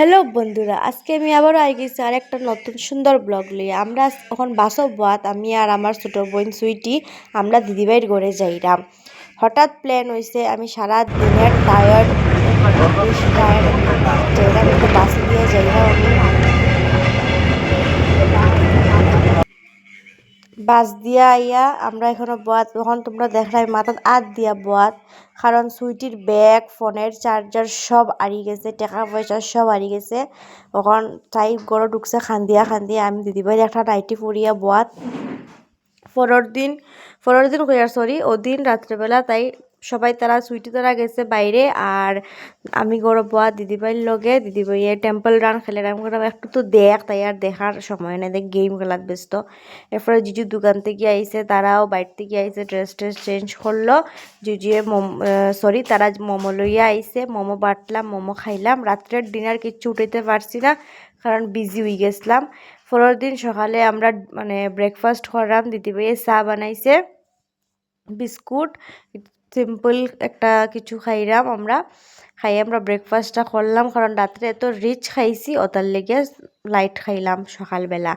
Hello বন্ধুরা, আজকে আমি আবারও আই গেছি আর একটা নতুন সুন্দর ব্লগ লিয়ে আমরা এখন বাসব বাত আমি আর আমার ছোটো বোন সুইটি, আমরা দিদিভাইয়ের ঘরে যাইরাম। হঠাৎ প্ল্যান হয়েছে আমি সারা দিনের টায়ার্ড টায়ার্ড বাস দিয়া আইয়া আমরা এখনও বোয়াত, তখন তোমরা দেখলাই মাথাত আত দিয়া বোয়াত, কারণ সুইটির ব্যাগ, ফোনের চার্জার সব আড়ি গেছে, টাকা পয়সা সব আড়ি গেছে। তখন তাই গড় ঢুকছে, খান্দিয়া খান্দিয়া আমি দিদিভাইয়ের একটা নাইটি পরিয়া বোয়াত। পরের দিন পরের দিন সরি ওদিন রাত্রেবেলা তাই সবাই তারা সুইটি তারা গেছে বাইরে আর আমি গড় বোয়া দিদিভাইয়ের লগে দিদিভাইয়ে টেম্পল রান খেলে রান করে একটু তো দেখ, তাই আর দেখার সময় নাই, দেখ গেম খেলাত ব্যস্ত। এরপরে জিজু দোকান থেকে আইসে, তারাও বাইর থেকে আইসে ড্রেস ট্রেস চেঞ্জ করল। জিজুয়ে সরি তারা মোমো লইয়া আইসে, মোমো বাটলাম, মোমো খাইলাম। রাত্রের ডিনার কিচ্ছু উঠাইতে পারছি না, কারণ বিজি হয়ে গেছিলাম। পরের দিন সকালে আমরা মানে ব্রেকফাস্ট করলাম দিদি দিদিভাইয়ে চা বানাইছে। বিস্কুট, সিম্পল একটা কিছু খাইলাম আমরা। খাই আমরা ব্রেকফাস্টটা করলাম, কারণ রাত্রে এত রিচ খাইছি, ওটার লেগে লাইট খাইলাম সকালবেলা।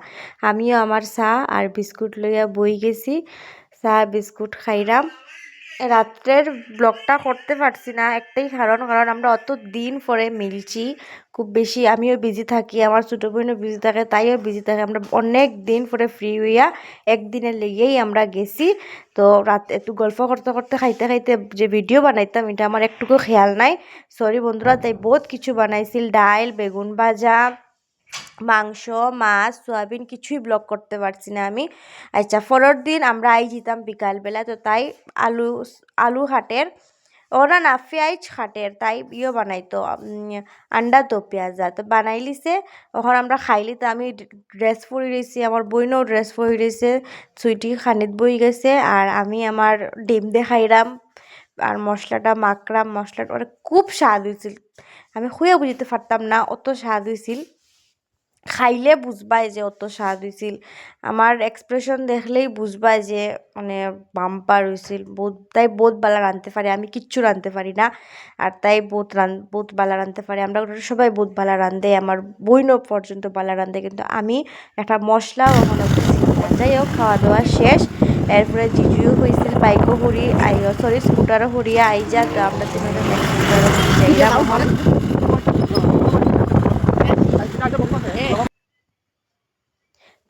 আমিও আমার চা আর বিস্কুট লইয়া বই গেছি, চা, বিস্কুট খাইলাম রাত্রের ব্লগটা করতে পারছি না, একটাই কারণ কারণ আমরা অত দিন পরে মিলছি, খুব বেশি আমিও বিজি থাকি, আমার ছোটো বোনও বিজি থাকে, তাইও বিজি থাকে, আমরা অনেক দিন পরে ফ্রি হইয়া একদিনের লেগেই আমরা গেছি, তো রাত একটু গল্প করতে করতে, খাইতে খাইতে যে ভিডিও বানাইতাম, এটা আমার একটুকু খেয়াল নাই সরি বন্ধুরা, তাই বহুত কিছু বানাইছিল ডাইল বেগুন ভাজা মাংস, মাছ, সয়াবিন কিছুই ব্লক করতে পারছি না আমি। আচ্ছা পরের দিন আমরা আই যেতাম বিকালবেলা, তো তাই আলু আলু হাটের, ওরা না পেঁয়াজ খাটের তাই ইয়ে বানাইতো আন্ডা তো পেঁয়াজা, তো বানাই লিছে ওখানে আমরা খাইলি, তো আমি ড্রেস পরে রয়েছি, আমার বইনও ড্রেস পরে রয়েছে, সুইটি খানিত বই গেছে, আর আমি আমার ডিম দিয়ে আর মশলাটা মাখলাম, মশলাটা মানে খুব স্বাদ হয়েছিল আমি খুঁয়ে বুঝতে পারতাম না, অত স্বাদ হয়েছিল খাইলে বুঝবাই যে অত স্বাদ হয়েছিল আমার এক্সপ্রেশন দেখলেই বুঝবাই যে মানে বাম্পার হয়েছিল বহুত, তাই বহুত বালা রাঁধতে পারি আমি কিচ্ছু রাঁধতে পারি না। আর তাই বহুত রান বহুত বালা রাঁধতে পারি আমরা সবাই বহুত বালা রাঁধে আমার বইনও পর্যন্ত বালা রাঁধে কিন্তু আমি একটা মশলা ওখানে যাই হোক খাওয়া দাওয়া শেষ। এরপরে জিজুও হয়েছিল বাইকও হরি আই সরি স্কুটারও হরিয়া আই যা আমরা তিনজন যাইলাম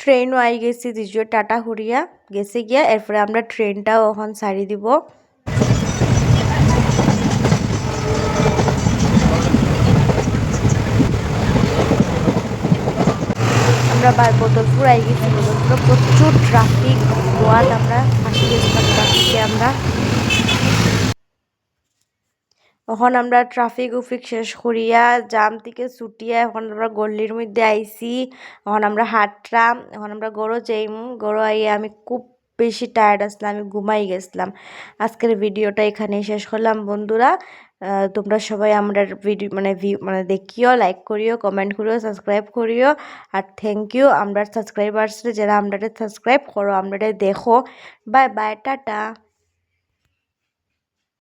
ট্রেনও আই গেছি জিজুর টাটা হরিয়া গেছে গিয়া এরপরে আমরা ট্রেনটাও এখন সারি দিব আমরা বা- বদলপুর আই গেছি বদলপুরে প্রচুর ট্রাফিক গোয়াত আমরা ফাঁসি গেছিলাম ট্রাফিকে আমরা এখন আমরা ট্রাফিক উফিক শেষ করিয়া জাম থেকে ছুটিয়া এখন আমরা গল্লির মধ্যে আইসি এখন আমরা হাঁটলাম, এখন আমরা গরো যাইম গরো আইয়া আমি খুব বেশি টায়ার্ড আসলাম, আমি ঘুমাই গেছিলাম। আজকের ভিডিওটা এখানেই শেষ করলাম বন্ধুরা। তোমরা সবাই আমরা ভিডিও মানে মানে দেখিও লাইক করিও কমেন্ট করিও সাবস্ক্রাইব করিও। আর থ্যাংক ইউ আমরা সাবস্ক্রাইবার্স যারা আমরা সাবস্ক্রাইব করো আমরা দেখো। Bye bye tata.